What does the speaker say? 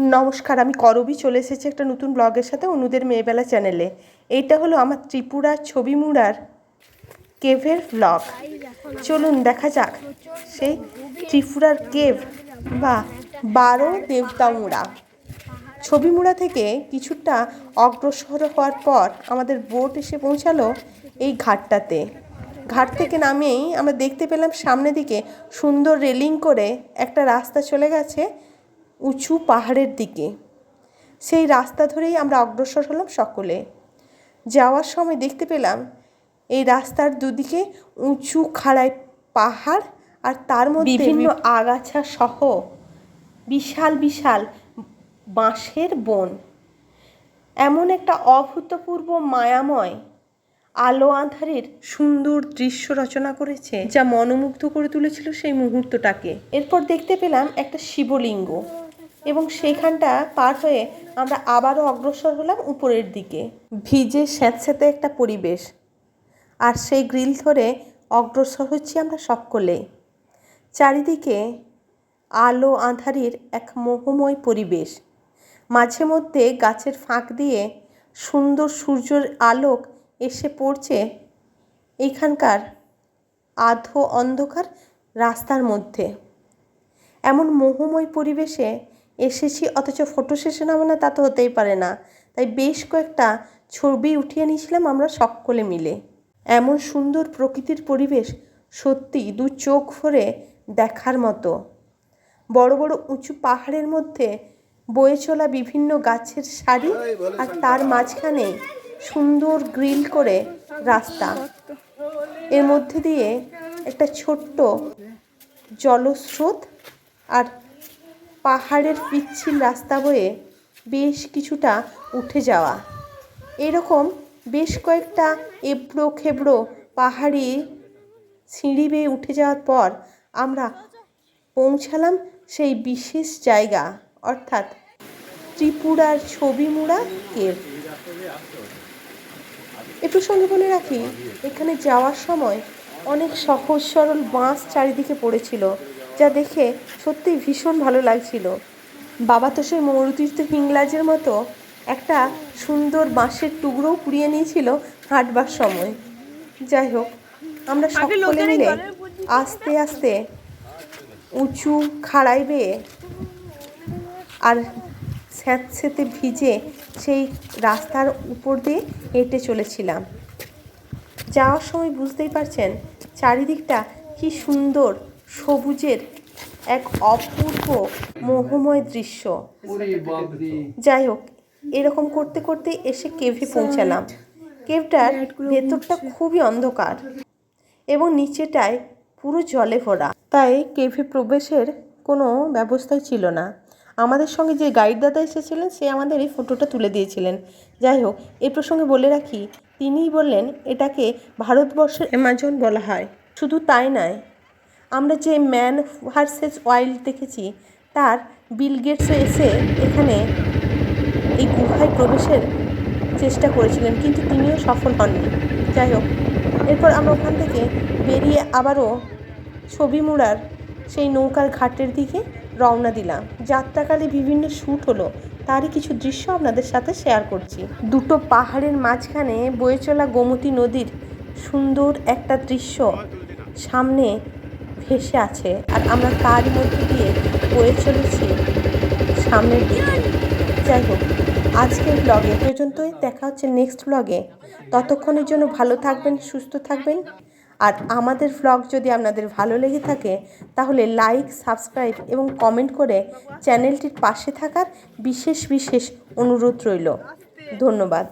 নমস্কার, আমি করবি। চলে এসেছি একটা নতুন ব্লগের সাথে অনুদের মেয়েবেলা চ্যানেলে। এইটা হলো আমার ত্রিপুরার ছবি মুড়ার কেভের ব্লগ। চলুন দেখা যাক। সেই ত্রিপুরার কেভ বা বারো দেবতা মুড়া। ছবি মুড়া থেকে কিছুটা অগ্রসর হওয়ার পর আমাদের বোট এসে পৌঁছালো এই ঘাটটাতে। ঘাট থেকে নামেই আমরা দেখতে পেলাম সামনের দিকে সুন্দর রেলিং করে একটা রাস্তা চলে গেছে। উঁচু পাহাড়ের দিকে। সেই রাস্তা ধরেই আমরা অগ্রসর হলাম সকলে। যাওয়ার সময় দেখতে পেলাম এই রাস্তার দুদিকে উঁচু খাড়ায় পাহাড় আর তার মধ্যে বিভিন্ন আগাছা সহ বিশাল বিশাল বাঁশের বন। এমন একটা অভূতপূর্ব মায়াময় আলো আঁধারের সুন্দর দৃশ্য রচনা করেছে যা মনোমুগ্ধ করে তুলেছিল সেই মুহূর্তটাকে। এরপর দেখতে পেলাম একটা শিবলিঙ্গ। এবং সেইখানটা পার হয়ে আমরা আবারও অগ্রসর হলাম উপরের দিকে। ভিজে স্যাঁতস্যাঁতে একটা পরিবেশ। আর সেই গ্রিল ধরে অগ্রসর হচ্ছি আমরা সকলে। চারিদিকে আলো আঁধারির এক মোহময় পরিবেশ। মাঝে মধ্যে গাছের ফাঁক দিয়ে সুন্দর সূর্যের আলোক এসে পড়ছে এইখানকার আধো অন্ধকার রাস্তার মধ্যে। এমন মোহময় পরিবেশে এসেছি অথচ ফটো সেশন হবে না তা তো হতেই পারে না। তাই বেশ কয়েকটা ছবি উঠিয়ে নিয়েছিলাম আমরা সকলে মিলে। এমন সুন্দর প্রকৃতির পরিবেশ সত্যি দু চোখ ভরে দেখার মতো। বড় বড় উঁচু পাহাড়ের মধ্যে বয়ে চলা বিভিন্ন গাছের সারি আর তার মাঝখানে সুন্দর গ্রিল করে রাস্তা। এর মধ্যে দিয়ে একটা ছোট্ট জলস্রোত আর পাহাড়ের পিচ্ছিল রাস্তা বয়ে বেশ কিছুটা উঠে যাওয়া। এরকম বেশ কয়েকটা এবড়ো খেবড়ো পাহাড়ি সিঁড়ি বেয়ে উঠে যাওয়ার পর আমরা পৌঁছালাম সেই বিশেষ জায়গা, অর্থাৎ ত্রিপুরার ছবি মুড়া কেভ এ প্রসঙ্গে বলে রাখি, এখানে যাওয়ার সময় অনেক সহজ সরল বাঁশ চারিদিকে পড়েছিল। যা দেখে সত্যিই ভীষণ ভালো লাগছিল। বাবা তো সেই মরুতীর্থ হিংলাজের মতো একটা সুন্দর বাঁশের টুকরোও কুড়িয়ে নিয়েছিল হাঁটবার সময়। যাই হোক আমরা সকলে মিলে আস্তে আস্তে উঁচু খাড়াই বেয়ে আর স্যাঁতস্যাঁতে ভিজে সেই রাস্তার উপর দিয়ে হেঁটে চলেছিলাম। যাওয়ার সময় বুঝতেই পারছেন চারিদিকটা কি সুন্দর সবুজের এক অপূর্ব মোহময় দৃশ্য। যাই হোক এরকম করতে করতে এসে কেভে পৌঁছালাম। কেভটার ভেতরটা খুবই অন্ধকার এবং নিচেটায় পুরো জলে ভরা। তাই কেভে প্রবেশের কোনো ব্যবস্থাই ছিল না। আমাদের সঙ্গে যে গাইড দাদা এসেছিলেন সে আমাদের এই ফটোটা তুলে দিয়েছিলেন। যাই হোক এ প্রসঙ্গে বলে রাখি তিনিই বললেন এটাকে ভারতবর্ষের অ্যামাজন বলা হয়। শুধু তাই নয় আমরা যে ম্যান ভার্সেস ওয়াইল্ড দেখেছি, তার বিল গেটসও এসে এখানে এই গুহায় প্রবেশের চেষ্টা করেছিলেন, কিন্তু তিনিও সফল হননি। যাই হোক, এরপর আমরা ওখান থেকে বেরিয়ে আবারও ছবি মুড়ার সেই নৌকার ঘাটের দিকে রওনা দিলাম। যাত্রাকালে বিভিন্ন শ্যুট হলো, তারই কিছু দৃশ্য আপনাদের সাথে শেয়ার করছি। দুটো পাহাড়ের মাঝখানে বয়ে চলা গোমতী নদীর সুন্দর একটা দৃশ্য সামনে ভেসে আছে আর আমরা তার মধ্যে দিয়ে বয়ে চলেছি সামনের দিকে। যাই হোক, আজকের ব্লগে পর্যন্তই। দেখা হচ্ছে নেক্সট ব্লগে ততক্ষণের জন্য ভালো থাকবেন, সুস্থ থাকবেন। আর আমাদের ব্লগ যদি আপনাদের ভালো লেগে থাকে, তাহলে লাইক সাবস্ক্রাইব এবং কমেন্ট করে চ্যানেলটির পাশে থাকার বিশেষ বিশেষ অনুরোধ রইল। ধন্যবাদ।